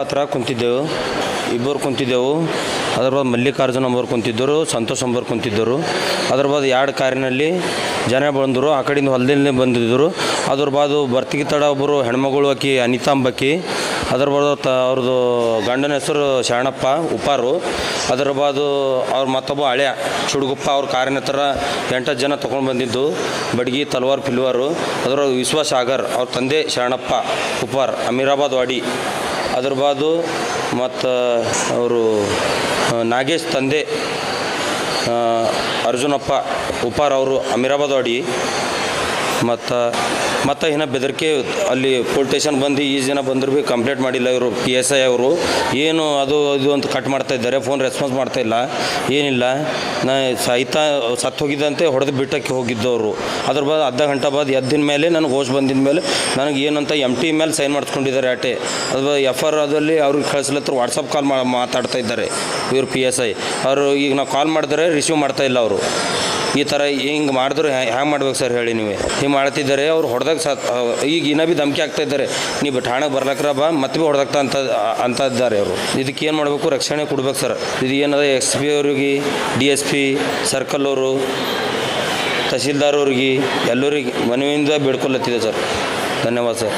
ಹತ್ರ ಕುಂತಿದ್ದೆವು, ಇಬ್ಬರು ಕುಂತಿದ್ದೆವು. ಅದ್ರ ಬಾದ್ ಮಲ್ಲಿಕಾರ್ಜುನ ಅಂಬರು ಕುಂತಿದ್ದರು, ಸಂತೋಷ್ ಅಂಬರು ಕುಂತಿದ್ದರು. ಅದ್ರ ಬಾದ್ ಎರಡು ಕಾರಿನಲ್ಲಿ ಜನ ಬಂದರು, ಆ ಕಡೆಯಿಂದ ಹೊಲದಿಂದ ಬಂದಿದ್ದರು. ಅದ್ರ ಬಾದು ಬರ್ತಿಗೆ ತಡ ಒಬ್ಬರು ಹೆಣ್ಮಗಳು ಆಕಿ, ಅನಿತಾ ಅಂಬಕಿ. ಅದ್ರ ಬಾದು ತ, ಅವ್ರದ್ದು ಗಂಡನ ಹೆಸರು ಶರಣಪ್ಪ, ಉಪಾರು. ಅದ್ರ ಬಾದು ಅವ್ರ ಮತ್ತೊಬ್ಬ ಹಳೆಯ ಚುಡುಗುಪ್ಪ, ಅವ್ರ ಕಾರಿನ ಹತ್ರ ಎಂಟತ್ತು ಜನ ತೊಗೊಂಡು ಬಂದಿದ್ದು. ಬಡ್ಗಿ, ತಲ್ವಾರ್, ಪಿಲ್ವಾರು. ಅದರ ವಿಶ್ವಾಸ್ ಸಾಗರ್ ಅವ್ರ ತಂದೆ ಶರಣಪ್ಪ, ಉಪಾರ್, ಅಮೀರಾಬಾದ್ ವಾಡಿ. ಅದ್ರ ಬಾದು ಮತ್ತು ಅವರು ನಾಗೇಶ್ ತಂದೆ ಅರ್ಜುನಪ್ಪ ಉಪಾರ್ ಅವರು ಅಮೀರಾಬಾದ್ ಆಡಿ ಮತ್ತು ಮತ್ತು ಇನ್ನು ಬೆದರಿಕೆ ಅಲ್ಲಿ ಪೊಲೀಸ್ ಸ್ಟೇಷನ್ ಬಂದು ಈ ಜನ ಬಂದರೂ ಭೀ ಕಂಪ್ಲೇಂಟ್ ಮಾಡಿಲ್ಲ ಇವರು ಪಿ ಎಸ್ ಐ ಅವರು. ಏನು ಅದು, ಇದು ಅಂತ ಕಟ್ ಮಾಡ್ತಾ ಇದ್ದಾರೆ ಫೋನ್ ರೆಸ್ಪಾನ್ಸ್ ಮಾಡ್ತಾ ಇಲ್ಲ. ಏನಿಲ್ಲ. ನಾ ಸಾಯ್ತಾ ಸತ್ತು ಹೋಗಿದ್ದಂತೆ ಹೊಡೆದು ಬಿಟ್ಟಕ್ಕೆ ಹೋಗಿದ್ದವರು ಅದ್ರ ಬಾದ ಅರ್ಧ ಗಂಟೆ ಬಾದ್ ಎದ್ದಿನ ಮೇಲೆ ನನಗೆ ಹೋಶ್ ಬಂದಿದ ಮೇಲೆ ನನಗೆ ಏನಂತ ಎಂ ಟಿ ಮೇಲೆ ಸೈನ್ ಮಾಡಿಸ್ಕೊಂಡಿದ್ದಾರೆ ಆಟೆ. ಅದು ಎಫ್ ಆರ್ ಅದರಲ್ಲಿ ಅವ್ರಿಗೆ ಕಳಿಸ್ಲತ್ರ ವಾಟ್ಸಪ್ ಕಾಲ್ ಮಾತಾಡ್ತಾ ಇದ್ದಾರೆ ಇವರು ಪಿ ಎಸ್ ಐ ಅವರು ಈಗ ನಾವು ಕಾಲ್ ಮಾಡಿದ್ರೆ ರಿಸೀವ್ ಮಾಡ್ತಾ ಇಲ್ಲ ಅವರು. ಈ ಥರ ಹಿಂಗೆ ಮಾಡಿದ್ರೆ ಹ್ಯಾಂಗೆ ಮಾಡ್ಬೇಕು ಸರ್ ಹೇಳಿ ನೀವೇ. ಹಿಂಗೆ ಮಾಡ್ತಿದ್ದಾರೆ, ಅವ್ರು ಹೊಡೆದಾಗ ಸತ್ ಈಗ ಇನ್ನೂ ಭೀ ಧಮಕಿ ಆಗ್ತಾ ಇದ್ದಾರೆ. ನೀವು ಠಾಣೆಗೆ ಬರ್ಲಕ್ರ ಬಾ, ಮತ್ತೆ ಭೀ ಹೊಡೆದಾಗ್ತಾ ಅಂತ ಅಂತ ಇದ್ದಾರೆ ಅವರು. ಇದಕ್ಕೆ ಏನು ಮಾಡಬೇಕು? ರಕ್ಷಣೆ ಕೊಡ್ಬೇಕು ಸರ್. ಇದು ಏನದ ಎಸ್ ಪಿ ಅವ್ರಿಗೆ, ಡಿ ಎಸ್ ಪಿ, ಸರ್ಕಲ್ ಅವರು ತಹಸೀಲ್ದಾರ್ ಅವ್ರಿಗೆ, ಎಲ್ಲರಿಗೆ ಮನವಿಯಿಂದ ಬೇಡ್ಕೊಲತ್ತಿದೆ ಸರ್. ಧನ್ಯವಾದ ಸರ್.